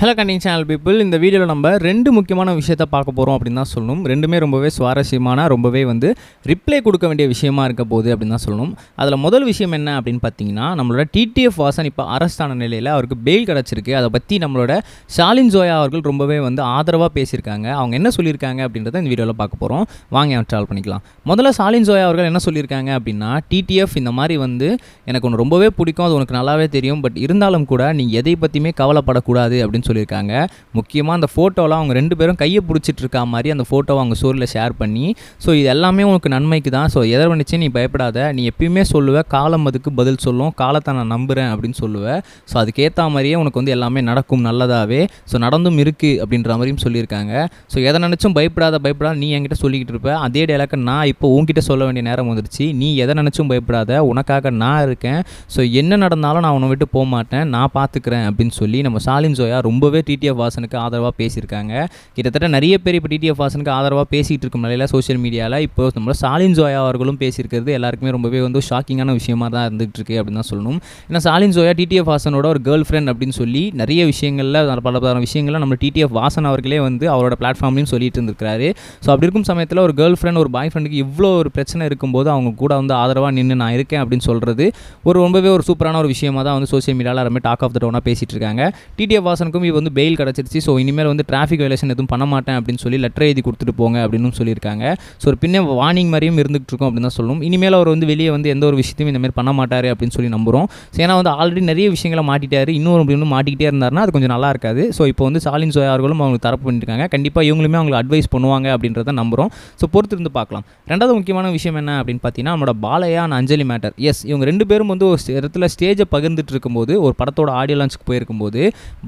Hello கண்டிங் channel people இந்த வீடியோவில் நம்ம ரெண்டு முக்கியமான விஷயத்த பார்க்க போகிறோம் அப்படின்னு தான் சொல்லணும். ரெண்டுமே ரொம்பவே சுவாரஸ்யமான ரொம்பவே வந்து ரிப்ளை கொடுக்க வேண்டிய விஷயமா இருக்க போகுது அப்படின்னு தான் சொல்லணும். அதில் முதல் விஷயம் என்ன அப்படின்னு பார்த்தீங்கன்னா நம்மளோட டிடிஎஃப் வாசன் இப்போ அரெஸ்ட் நிலையில் அவருக்கு பெயில் கிடச்சிருக்கு. அதை பற்றி நம்மளோட ஷாலின் ஜோயா அவர்கள் ரொம்பவே வந்து ஆதரவாக பேசியிருக்காங்க. அவங்க என்ன சொல்லியிருக்காங்க அப்படின்றத இந்த வீடியோவில் பார்க்க போகிறோம் வாங்க ட்ராவல் பண்ணிக்கலாம். முதல்ல ஷாலின் ஜோயா அவர்கள் என்ன சொல்லியிருக்காங்க அப்படின்னா டிடிஎஃப் இந்த மாதிரி வந்து எனக்கு ஒன்று ரொம்பவே பிடிக்கும். அது உனக்கு நல்லாவே தெரியும். பட் இருந்தாலும் கூட நீ எதை பற்றியுமே கவலைப்படக்கூடாது அப்படின்னு சொல்லியிருக்காங்க. முக்கியமாக அந்த ஃபோட்டோலாம் அவங்க ரெண்டு பேரும் கையை பிடிச்சிட்டு இருக்கா மாதிரி அந்த ஃபோட்டோவை அவங்க ஸ்டோரியில் ஷேர் பண்ணி ஸோ இது எல்லாமே உனக்கு நன்மைக்கு தான். ஸோ எதை வந்துச்சு நீ பயப்படாத. நீ எப்பயுமே சொல்லுவேன் காலம் அதுக்கு பதில் சொல்லும். காலத்தை நான் நம்புகிறேன் அப்படின்னு சொல்லுவேன் ஸோ அதுக்கேற்ற மாதிரியே உனக்கு வந்து எல்லாமே நடக்கும் நல்லதாகவே ஸோ நடந்தும் இருக்குது அப்படின்ற மாதிரியும் சொல்லியிருக்காங்க. ஸோ எதை நினச்சும் பயப்படாத பயப்படாத நீ என்கிட்ட சொல்லிக்கிட்டு இருப்ப. அதே டேலாக்க நான் இப்போ உன்கிட்ட சொல்ல வேண்டிய நேரம் வந்துருச்சு. நீ எதை நினச்சும் பயப்படாத. உனக்காக நான் இருக்கேன். ஸோ என்ன நடந்தாலும் நான் உன்னை விட்டு போக மாட்டேன் நான் பார்த்துக்கிறேன் அப்படின்னு சொல்லி நம்ம சாலின் ஜோயா ரொம்ப ரொம்பவே டிடிஎஃப் வாசனுக்கு ஆதரவாக பேசியிருக்காங்க. கிட்டத்தட்ட நிறைய பேர் இப்போ டிடிஎஃப் வாசனுக்கு ஆதரவாக பேசிகிட்டு இருக்கும் நிலையில் சோஷியல் மீடியாவில் இப்போ நம்ம ஸ்டாலின் ஜோயா அவர்களும் பேசியிருக்கிறது எல்லாருக்குமே ரொம்பவே வந்து ஷாக்கிங்கான விஷயமா தான் இருந்துகிட்டு இருக்கு அப்படின்னு தான் சொல்லணும். ஏன்னா ஸ்டாலின் ஜோயா டிடிஎஃப் வாசனோட ஒரு கேர்ள் ஃப்ரெண்ட் அப்படின்னு சொல்லி நிறைய விஷயங்களில் பல பல விஷயங்களில் நம்ம டிடிஎஃப் வாசன் அவர்களே வந்து அவரோட பிளாட்ஃபார்ம்லையும் சொல்லிட்டு இருந்திருக்காரு ஸோ அப்படி இருக்கும் சமயத்தில் ஒரு கேர்ள் ஃப்ரெண்ட் ஒரு பாய் ஃப்ரெண்டுக்கு இவ்வளோ ஒரு பிரச்சனை இருக்கும்போது அவங்க கூட வந்து ஆதரவாக நின்று நான் இருக்கேன் அப்படின்னு சொல்கிறது ஒரு ரொம்பவே ஒரு சூப்பரான ஒரு விஷயமாக தான் வந்து சோஷியல் மீடியாவில் எல்லாருமே டாக் ஆஃப் த டவுனாக பேசிகிட்டு இருக்காங்க. டிடிஎஃப் வாசனுக்கும் இப்போ வந்து பெயில் கிடச்சிருச்சு. ஸோ இனிமேல் வந்து டிராஃபிக் வயலேஷன் எதுவும் பண்ண மாட்டேன் அப்படின்னு சொல்லி லெட்டர் எழுதி கொடுத்துட்டு போங்க அப்படின்னு சொல்லியிருக்காங்க. ஸோ ஒரு பின்ன வார்னிங் மாதிரியும் இருந்துகிட்டு இருக்கும் அப்படின்னு தான் சொல்லணும். இனிமேல் அவர் வந்து வெளியே வந்து எந்த ஒரு விஷயத்தையும் இந்த மாதிரி பண்ண மாட்டார் அப்படின்னு சொல்லி நம்புகிறோம் ஸோ ஏன்னா வந்து ஆல்ரெடி நிறைய விஷயங்களை மாட்டிட்டார். இன்னொரு அப்படி மாட்டிக்கிட்டே இருந்தாருன்னா அது கொஞ்சம் நல்லா இருக்காது. ஸோ இப்போ வந்து சாலின் சோயா அவர்களும் அவங்களுக்கு தரப்பு பண்ணியிருக்காங்க. கண்டிப்பாக இவங்களுமே அவங்களுக்கு அட்வைஸ் பண்ணுவாங்க அப்படின்றத நம்புகிறோம் ஸோ பொறுத்து இருந்து பார்க்கலாம். ரெண்டாவது முக்கியமான விஷயம் என்ன அப்படின்னு பார்த்தீங்கன்னா நம்மளோட பாலையா அஞ்சலி மேட்டர் எஸ் இவங்க ரெண்டு பேரும் வந்து ஒரு இடத்துல ஸ்டேஜை பகிர்ந்துட்டு இருக்கும்போது ஒரு படத்தோட ஆடியோ லான்ச்சுக்கு போயிருக்கும்போது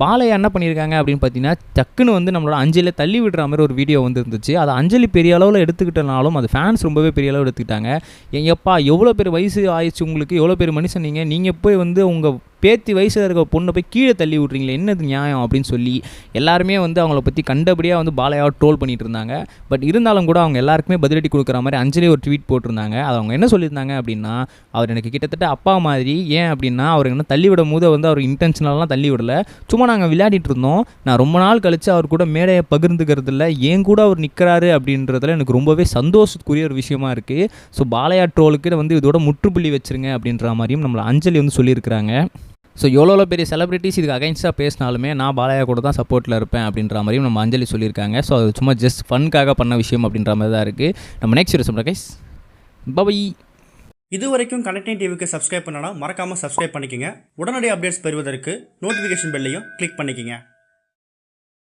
பாலையா என்ன பண்ணியிருக்காங்க அப்படின்னு பார்த்தீங்கன்னா டக்குன்னு வந்து நம்மளோட அஞ்சலியை தள்ளி விடுற மாதிரி ஒரு வீடியோ வந்து இருந்துச்சு அதை அஞ்சலி பெரிய அளவில் எடுத்துக்கிட்டனாலும் அது ஃபேன்ஸ் ரொம்பவே பெரிய அளவு எடுத்துக்கிட்டாங்க. எங்கப்பா எவ்வளோ பேர் வயசு ஆயிடுச்சு உங்களுக்கு? எவ்வளோ பேர் மனுஷன் நீங்கள் நீங்கள் போய் வந்து உங்கள் பேத்தி வயசில் இருக்க பொண்ணை போய் கீழே தள்ளி விட்றீங்களே என்னது நியாயம் அப்படின்னு சொல்லி எல்லாருமே வந்து அவங்கள பற்றி கண்டபடியாக வந்து பாலையாக ட்ரோல் பண்ணிட்டு இருந்தாங்க. பட் இருந்தாலும் கூட அவங்க எல்லாருக்குமே பதிலடி கொடுக்குற மாதிரி அஞ்சலி ஒரு ட்வீட் போட்டிருந்தாங்க. அது அவங்க என்ன சொல்லியிருந்தாங்க அப்படின்னா அவர் எனக்கு கிட்டத்தட்ட அப்பா மாதிரி ஏன் அப்படின்னா அவர் என்ன தள்ளி விடும் போது வந்து அவர் இன்டென்ஷனலாம் தள்ளி விடல. சும்மா நாங்கள் விளையாடிட்டு இருந்தோம். நான் ரொம்ப நாள் கழித்து அவர் கூட மேடையை பகிர்ந்துக்கிறதுல ஏன் கூட அவர் நிற்கிறாரு அப்படின்றதுல எனக்கு ரொம்பவே சந்தோஷத்துக்குரிய ஒரு விஷயமா இருக்குது ஸோ பாலையா ட்ரோலுக்கு வந்து இதோட முற்றுப்புள்ளி வச்சிருங்க அப்படின்ற மாதிரியும் நம்மளை அஞ்சலி வந்து சொல்லியிருக்கிறாங்க. ஸோ எவ்வளோ பெரிய செலிபிரிட்டிஸ் இதுக்கு அகைன்ஸ்டாக பேசினாலுமே நான் பாலையா கூட தான் சப்போர்ட்டில் இருப்பேன் அப்படின்ற மாதிரியும் நம்ம அஞ்சலி சொல்லியிருக்காங்க. ஸோ அது சும்மா ஜஸ்ட் ஃபன்காக பண்ண விஷயம் அப்படின்ற மாதிரி தான் இருக்குது நம்ம நெக்ஸ்ட் வீடியோ கைஸ் பபை இது வரைக்கும் கனெக்டிங் டிவிக்கு சப்ஸ்கிரைப் பண்ணனா மறக்காமல் சப்ஸ்கிரைப் பண்ணிக்கோங்க. உடனடி அப்டேட்ஸ் பெறுவதற்கு நோட்டிஃபிகேஷன் பெல்லையும் கிளிக் பண்ணிக்கங்க.